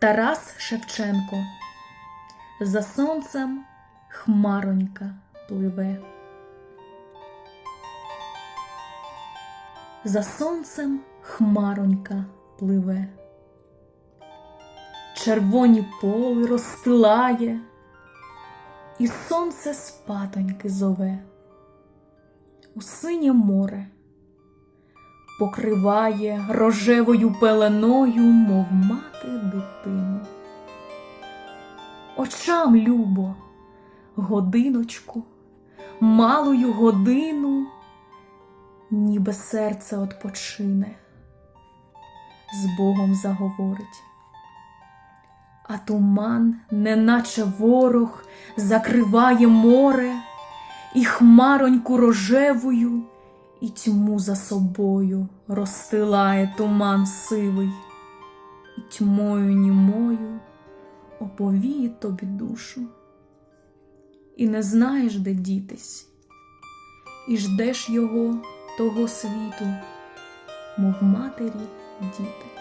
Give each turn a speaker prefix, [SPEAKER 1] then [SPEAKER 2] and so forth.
[SPEAKER 1] Тарас Шевченко. За сонцем хмаронька пливе. За сонцем хмаронька пливе. Червоні поли розстилає, і сонце спатоньки зове. У синє море покриває рожевою пеленою, мов мати дитину. Очам любо, годиночку, малую годину, ніби серце odpoczyне, з Богом заговорить. А туман, неначе ворог, закриває море, і хмароньку рожевою, і тьму за собою розстилає туман сивий, і тьмою німою оповіє тобі душу. І не знаєш, де дітись, і ждеш його, того світу, мов матері діти.